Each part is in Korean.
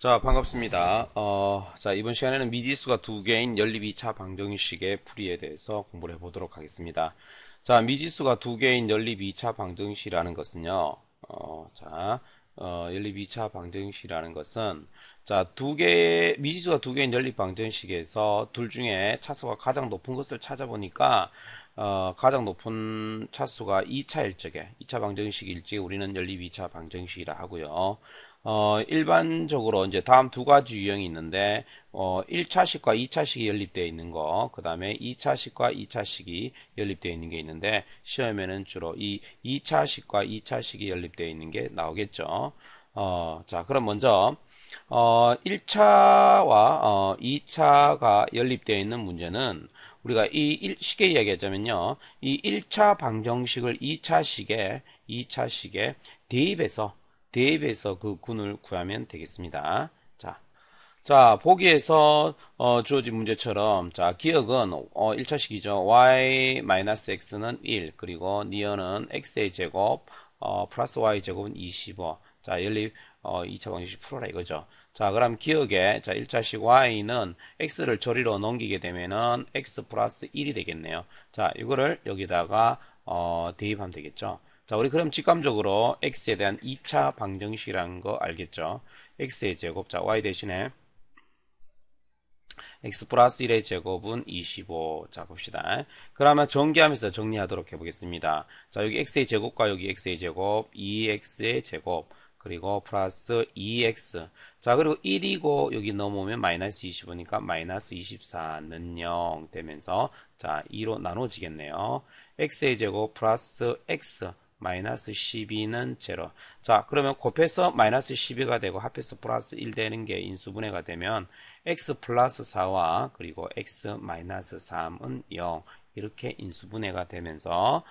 자, 반갑습니다. 어, 자, 이번 시간에는 미지수가 두 개인 연립 2차 방정식의 풀이에 대해서 공부를 해보도록 하겠습니다. 자, 미지수가 두 개인 연립 2차 방정식이라는 것은요, 어, 자, 어, 연립 2차 방정식이라는 것은, 자, 두 개, 미지수가 두 개인 연립 방정식에서 둘 중에 차수가 가장 높은 것을 찾아보니까, 어, 가장 높은 차수가 2차 일 적에, 2차 방정식일 적에 우리는 연립 2차 방정식이라 하고요. 어, 일반적으로 이제 다음 두 가지 유형이 있는데, 어, 1차식과 2차식이 연립되어 있는 거, 그 다음에 2차식과 2차식이 연립되어 있는 게 있는데, 시험에는 주로 이 2차식과 2차식이 연립되어 있는 게 나오겠죠. 어, 자, 그럼 먼저, 어, 1차와 어, 2차가 연립되어 있는 문제는 우리가 이 일, 쉽게 이야기하자면요. 이 1차 방정식을 2차식에 2차식에 대입해서 대입해서 그 군을 구하면 되겠습니다. 자, 자 보기에서 어, 주어진 문제처럼 자 기억은 어, 1차식이죠. y-x는 1 그리고 니어는 x의 제곱 어, 플러스 y 제곱은 25. 자 연립 어, 2차 방정식 풀어라 이거죠. 자 그럼 기억에 자 1차식 y는 x를 저리로 넘기게 되면은 x 플러스 1이 되겠네요. 자 이거를 여기다가 어, 대입하면 되겠죠. 자, 우리 그럼 직감적으로 x에 대한 2차 방정식이라는 거 알겠죠? x의 제곱, 자, y 대신에 x 플러스 1의 제곱은 25. 자, 봅시다. 그러면 전개하면서 정리하도록 해보겠습니다. 자, 여기 x의 제곱과 여기 x의 제곱, 2x의 제곱, 그리고 플러스 2x. 자, 그리고 1이고 여기 넘어오면 마이너스 25니까 마이너스 24는 0 되면서 자, 2로 나눠지겠네요. x의 제곱 플러스 x. 마이너스 12는 제로. 자, 그러면 곱해서 마이너스 12가 되고 합해서 플러스 1 되는 게 인수분해가 되면 x 플러스 4와 그리고 x 마이너스 3은 0 이렇게 인수분해가 되면서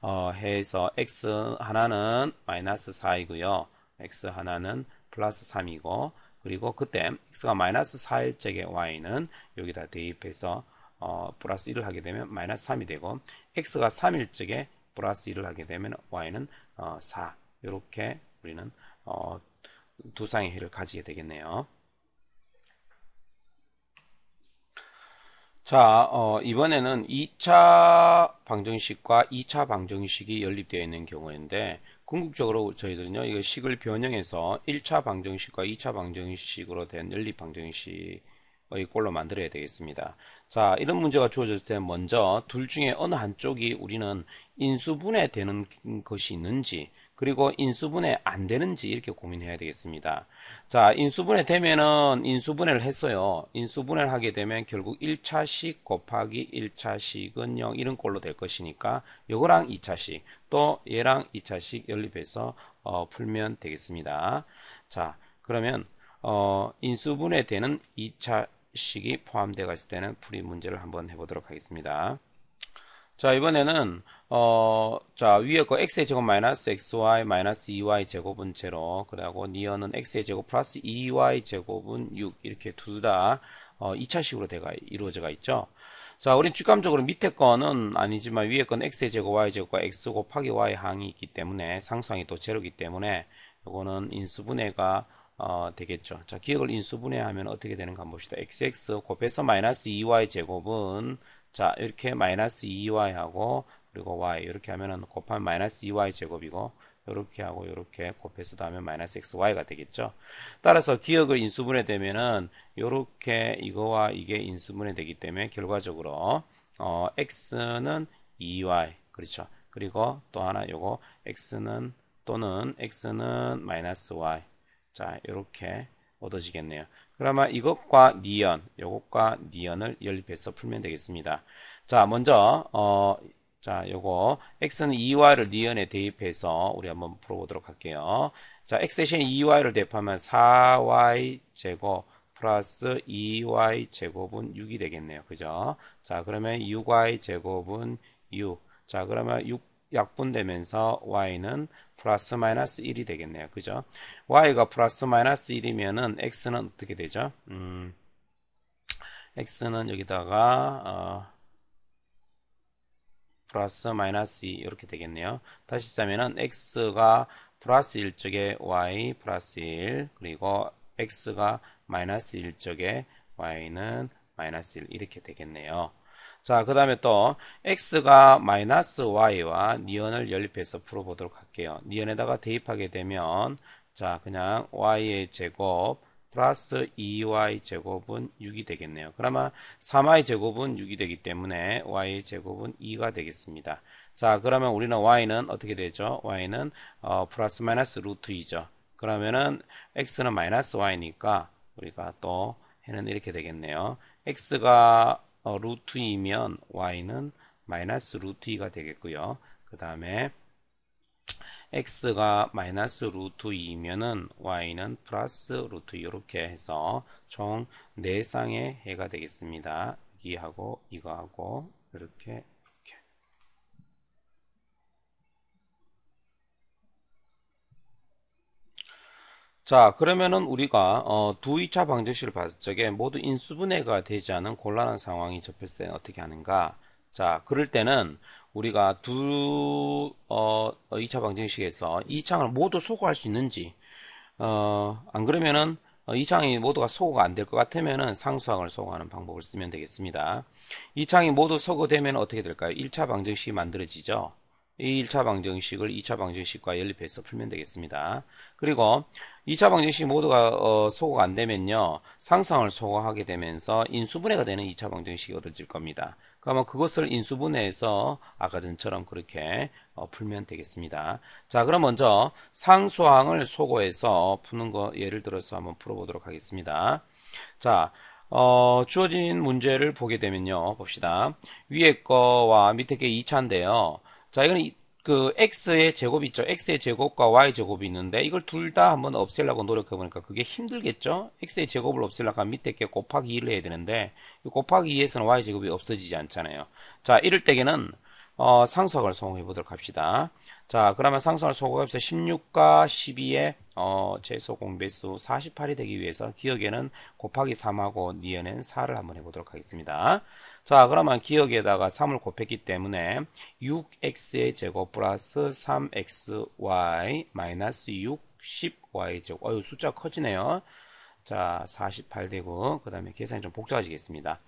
어, 해서 x 하나는 마이너스 4이고요. X 하나는 플러스 3이고 그리고 그때 x가 마이너스 4일 적에 y는 여기다 대입해서 어, 플러스 1을 하게 되면 마이너스 3이 되고 x가 3일 적에 플러스 1을 하게 되면 y는 어, 4 이렇게 우리는 어, 두 쌍의 해를 가지게 되겠네요. 자, 어, 이번에는 2차 방정식과 2차 방정식이 연립되어 있는 경우인데 궁극적으로 저희들은요, 이거 식을 변형해서 1차 방정식과 2차 방정식으로 된 연립 방정식 의 꼴로 만들어야 되겠습니다. 자, 이런 문제가 주어졌을 때 먼저 둘 중에 어느 한쪽이 우리는 인수분해 되는 것이 있는지 그리고 인수분해 안 되는지 이렇게 고민해야 되겠습니다. 자, 인수분해 되면은 인수분해를 했어요. 인수분해를 하게 되면 결국 1차식 곱하기 1차식은 0 이런 꼴로 될 것이니까 요거랑 2차식 또 얘랑 2차식 연립해서 어, 풀면 되겠습니다. 자, 그러면 어, 인수분해 되는 2차 식이 포함되어 있을 때는 풀이 문제를 한번 해보도록 하겠습니다. 자 이번에는 어, 자 위에 거 x의 제곱 마이너스 xy 마이너스 2y 제곱은 제로 그리고 니어는 x의 제곱 플러스 2y 제곱은 6 이렇게 둘다 어, 2차식으로 되가 이루어져 있죠. 자, 우린 직감적으로 밑에 거는 아니지만 위에 건 x의 제곱 y 제곱과 x 곱하기 y 항이 있기 때문에 상수항이 또 제로이기 때문에 이거는 인수분해가 어, 되겠죠. 자, 기억을 인수분해하면 어떻게 되는가 한번 봅시다. xx 곱해서 마이너스 2y 제곱은 자, 이렇게 마이너스 2y하고 그리고 y 이렇게 하면은 곱하면 마이너스 2y 제곱이고 이렇게 하고 이렇게 곱해서 다음에 마이너스 xy가 되겠죠. 따라서 기억을 인수분해 되면은 이렇게 이거와 이게 인수분해 되기 때문에 결과적으로 어, x는 2y 그렇죠. 그리고 또 하나 요거 x는 또는 x는 마이너스 y 자, 이렇게 얻어지겠네요. 그러면 이것과 니언, 요것과 니언을 연립해서 풀면 되겠습니다. 자, 먼저 어, 자, 요거 x는 2y를 니언에 대입해서 우리 한번 풀어보도록 할게요. 자, x 대신 2y를 대입하면 4y 제곱 플러스 2y 제곱은 6이 되겠네요. 그죠? 자, 그러면 6y 제곱은 6. 자, 그러면 6 약분되면서 y는 플러스 마이너스 1이 되겠네요. 그죠? y가 플러스 마이너스 1이면은 x는 어떻게 되죠? 음, x는 여기다가 어, 플러스 마이너스 2 이렇게 되겠네요. 다시 쓰면은 x가 플러스 1쪽에 y 플러스 1 그리고 x가 마이너스 1쪽에 y는 마이너스 1 이렇게 되겠네요. 자, 그 다음에 또 x가 마이너스 y와 니언을 연립해서 풀어보도록 할게요. 니언에다가 대입하게 되면 자, 그냥 y의 제곱 플러스 2y 제곱은 6이 되겠네요. 그러면 3y 제곱은 6이 되기 때문에 y 제곱은 2가 되겠습니다. 자, 그러면 우리는 y는 어떻게 되죠? y는 어, 플러스 마이너스 루트 2죠. 그러면은 x는 마이너스 y니까 우리가 또 해는 이렇게 되겠네요. x가 어, 루트 2면 y는 마이너스 루트 2가 되겠고요. 그 다음에 x가 마이너스 루트 2면은 y는 플러스 루트 이렇게 해서 총 4쌍의 해가 되겠습니다. 이하고 이거하고 이렇게 자, 그러면은 우리가 어, 두 2차 방정식을 봤을 적에 모두 인수분해가 되지 않은 곤란한 상황이 접했을 때는 어떻게 하는가? 자, 그럴 때는 우리가 두 어, 2차 방정식에서 이 창을 모두 소거할 수 있는지 어, 안 그러면은 어, 이 창이 모두가 소거가 안 될 것 같으면은 상수항을 소거하는 방법을 쓰면 되겠습니다. 이 창이 모두 소거되면 어떻게 될까요? 1차 방정식이 만들어지죠. 이 1차 방정식을 2차 방정식과 연립해서 풀면 되겠습니다. 그리고 2차 방정식 모두가 어, 소거가 안 되면요. 상상을 소거하게 되면서 인수분해가 되는 2차 방정식이 얻어질 겁니다. 그러면 그것을 인수분해해서 아까 전처럼 그렇게 어, 풀면 되겠습니다. 자, 그럼 먼저 상수항을 소거해서 푸는 거 예를 들어서 한번 풀어보도록 하겠습니다. 자, 어, 주어진 문제를 보게 되면요. 봅시다. 위에 거와 밑에 게 2차인데요. 자, 이거는 그 x의 제곱이 있죠. x의 제곱과 y 제곱이 있는데 이걸 둘 다 한번 없애려고 노력해 보니까 그게 힘들겠죠. x의 제곱을 없애려고 하면 밑에 게 곱하기 2를 해야 되는데 곱하기 2에서는 y 제곱이 없어지지 않잖아요. 자, 이럴 때에는 어, 상수학을 소공해 보도록 합시다. 자, 그러면 상수학을 소공해서 16과 12의 어, 제소 공 배수 48이 되기 위해서 기억에는 곱하기 3하고 니은엔 4를 한번 해보도록 하겠습니다. 자, 그러면 기억에다가 3을 곱했기 때문에 6x의 제곱 플러스 3xy 마이너스 60y 제곱. 어유 숫자 커지네요. 자, 48 되고 그 다음에 계산이 좀 복잡해지겠습니다.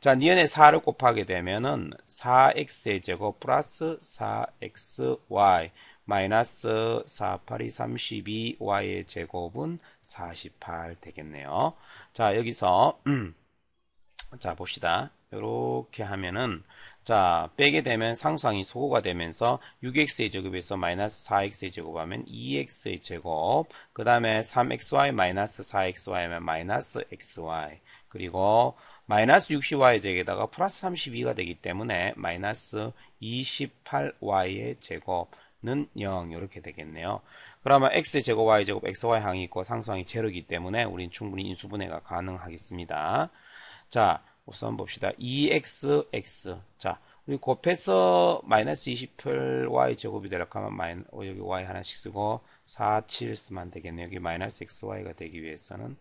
자, 니은에 4를 곱하게 되면은 4x의 제곱 플러스 4xy 마이너스 4, 8이 32, y의 제곱은 48 되겠네요. 자, 여기서 자, 봅시다. 이렇게 하면은 자 빼게 되면 상수항이 소거가 되면서 6x의 제곱에서 마이너스 4x의 제곱하면 2x의 제곱 그 다음에 3xy 마이너스 4xy면 마이너스 xy 그리고 마이너스 60y 제곱에다가 플러스 32가 되기 때문에 마이너스 28y의 제곱은 0 이렇게 되겠네요. 그러면 x제곱, y제곱, xy항이 있고 상수항이 제로이기 때문에 우린 충분히 인수분해가 가능하겠습니다. 자, 우선 봅시다. 2xx. 자, 우리 곱해서 마이너스 28y 제곱이 되려고 하면 마이, 어, 여기 y 하나씩 쓰고 4, 7 쓰면 되겠네요. 여기 마이너스 xy가 되기 위해서는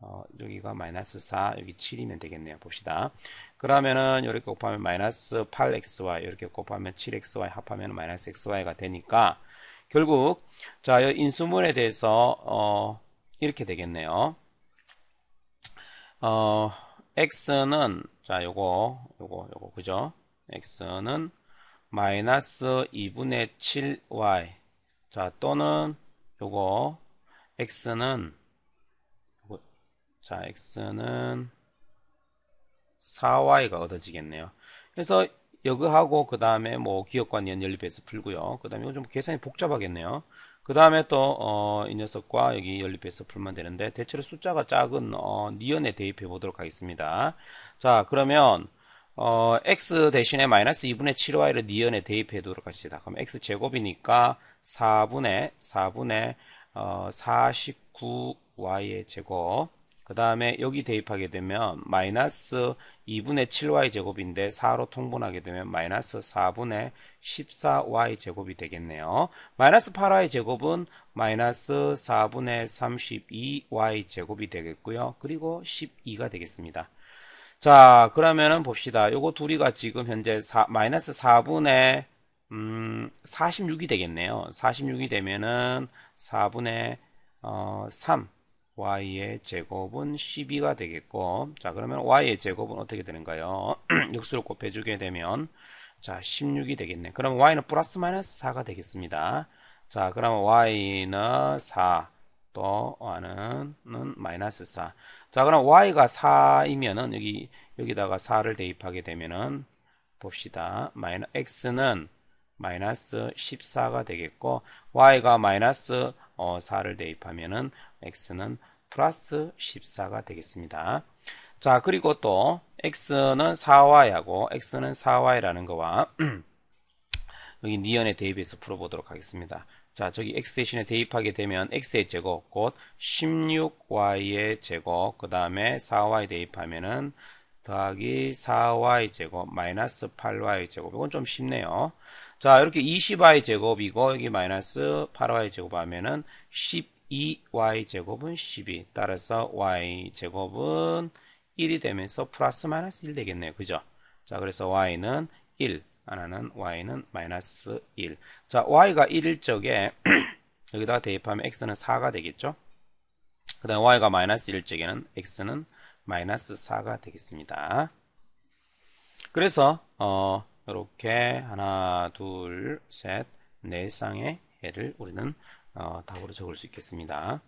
어, 여기가 마이너스 4, 여기 7이면 되겠네요. 봅시다. 그러면은 이렇게 곱하면 마이너스 8xy, 이렇게 곱하면 7xy 합하면 마이너스 xy가 되니까 결국 자, 인수분에 대해서 어, 이렇게 되겠네요. 어, x는 자 요거 요거 요거 그죠? x는 마이너스 2분의 7y 자 또는 요거 x는 요거, 자 x는 4y가 얻어지겠네요. 그래서 여기하고 그 다음에 뭐 기억관 연립해서 풀고요. 그 다음에 이거 좀 계산이 복잡하겠네요. 그 다음에 또, 어, 이 녀석과 여기 연립해서 풀면 되는데, 대체로 숫자가 작은, 어, 니언에 대입해 보도록 하겠습니다. 자, 그러면, 어, x 대신에 마이너스 2분의 7y를 니언에 대입해 두도록 합시다. 그럼 x 제곱이니까 4분의, 4분의, 어, 49y의 제곱. 그 다음에 여기 대입하게 되면 마이너스 2분의 7y 제곱인데 4로 통분하게 되면 마이너스 4분의 14y 제곱이 되겠네요. 마이너스 8y 제곱은 마이너스 4분의 32y 제곱이 되겠고요. 그리고 12가 되겠습니다. 자 그러면은 봅시다. 요거 둘이가 지금 현재 4, 마이너스 4분의 음, 46이 되겠네요. 46이 되면은 4분의 어, 3 y의 제곱은 12가 되겠고 자 그러면 y의 제곱은 어떻게 되는가요? 역수를 곱해주게 되면 자 16이 되겠네. 그럼 y는 플러스 마이너스 4가 되겠습니다. 자 그러면 y는 4 또 y는 마이너스 4. 자 그럼 y가 4이면은 여기 여기다가 4를 대입하게 되면은 봅시다. 마이너 x는 마이너스 14가 되겠고 y가 마이너스 어, 4를 대입하면은 x는 플러스 14가 되겠습니다. 자 그리고 또 x는 4y하고 x는 4y라는 거와 여기 니언의 대입해서 풀어보도록 하겠습니다. 자 저기 x 대신에 대입하게 되면 x의 제곱 곧 16y의 제곱 그 다음에 4y 대입하면은 더하기 4y 제곱 마이너스 8y 제곱 이건 좀 쉽네요. 자 이렇게 20y 제곱이고 여기 마이너스 8y 제곱하면은 12y 제곱은 12 따라서 y 제곱은 1이 되면서 플러스 마이너스 1 되겠네요. 그죠? 자 그래서 y는 1 하나는 y는 마이너스 1. 자 y가 1일 적에 여기다가 대입하면 x는 4가 되겠죠? 그 다음 y가 마이너스 1일 적에는 x는 마이너스 4가 되겠습니다. 그래서 어 이렇게 하나, 둘, 셋, 네 쌍의 해를 우리는 어, 답으로 적을 수 있겠습니다.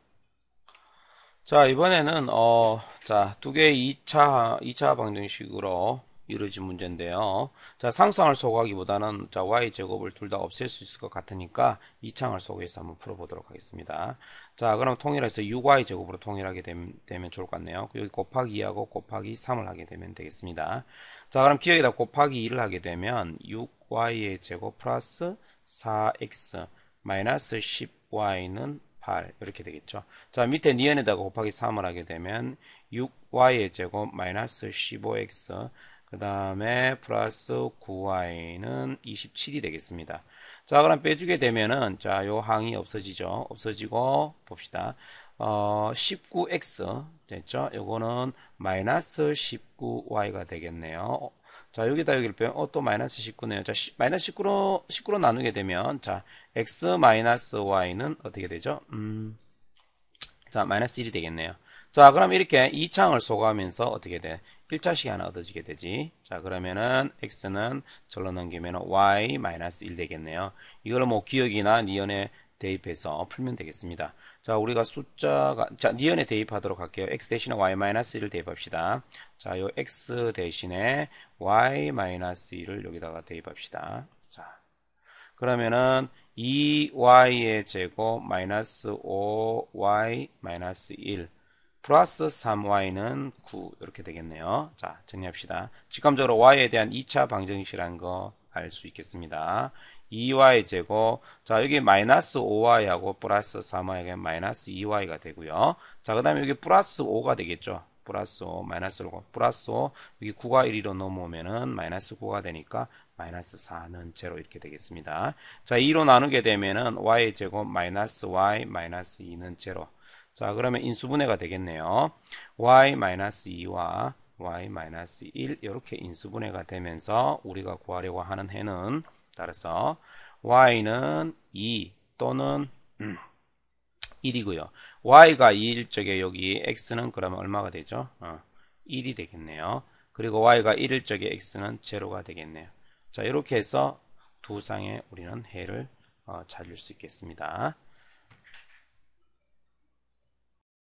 자 이번에는 어, 자 두 개의 2차 2차 방정식으로 이루어진 문제인데요. 자, 상수항을 소거하기보다는 자, y제곱을 둘 다 없앨 수 있을 것 같으니까 이 창을 소개해서 한번 풀어보도록 하겠습니다. 자, 그럼 통일해서 6y제곱으로 통일하게 되면, 되면 좋을 것 같네요. 여기 곱하기 2하고 곱하기 3을 하게 되면 되겠습니다. 자, 그럼 기억에다 곱하기 2를 하게 되면 6y의 제곱 플러스 4x 마이너스 10y는 8 이렇게 되겠죠. 자 밑에 니은에다가 곱하기 3을 하게 되면 6y의 제곱 마이너스 15x 그 다음에 플러스 9y는 27이 되겠습니다. 자, 그럼 빼주게 되면은, 자, 요 항이 없어지죠. 없어지고, 봅시다. 어, 19x 됐죠? 요거는 마이너스 19y가 되겠네요. 자, 여기다 여기를 빼면, 어, 또 마이너스 19네요. 자, 시, 마이너스 19로, 19로 나누게 되면, 자, x 마이너스 y는 어떻게 되죠? 음, 자, 마이너스 1이 되겠네요. 자, 그럼 이렇게 2창을 소거하면서 어떻게 돼? 1자식이 하나 얻어지게 되지. 자, 그러면은 x는 절로 넘기면 y 마이너스 1 되겠네요. 이걸 뭐 기억이나 니언에 대입해서 풀면 되겠습니다. 자, 우리가 숫자가 자, 니언에 대입하도록 할게요. x 대신에 y 마이너스 1을 대입합시다. 자, 요 x 대신에 y 마이너스 1을 여기다가 대입합시다. 자. 그러면은 2y의 제곱 마이너스 5y 마이너스 1 플러스 3y는 9 이렇게 되겠네요. 자 정리합시다. 직감적으로 y에 대한 2차 방정식이라는 거 알 수 있겠습니다. 2y 제곱 자 여기 마이너스 5y하고 플러스 3y가 마이너스 2y가 되고요. 자그 다음에 여기 플러스 5가 되겠죠. 플러스 5 마이너스 5 플러스 5 여기 9가 1로 넘어오면은 마이너스 9가 되니까 마이너스 4는 제로 이렇게 되겠습니다. 자 2로 나누게 되면은 y 제곱 마이너스 y 마이너스 2는 제로 자 그러면 인수분해가 되겠네요. y-2와 y-1 이렇게 인수분해가 되면서 우리가 구하려고 하는 해는 따라서 y는 2 또는 1이고요. y가 2일 적에 여기 x는 그러면 얼마가 되죠? 어, 1이 되겠네요. 그리고 y가 1일 적에 x는 제로가 되겠네요. 자 이렇게 해서 두 쌍의 우리는 해를 어, 찾을 수 있겠습니다.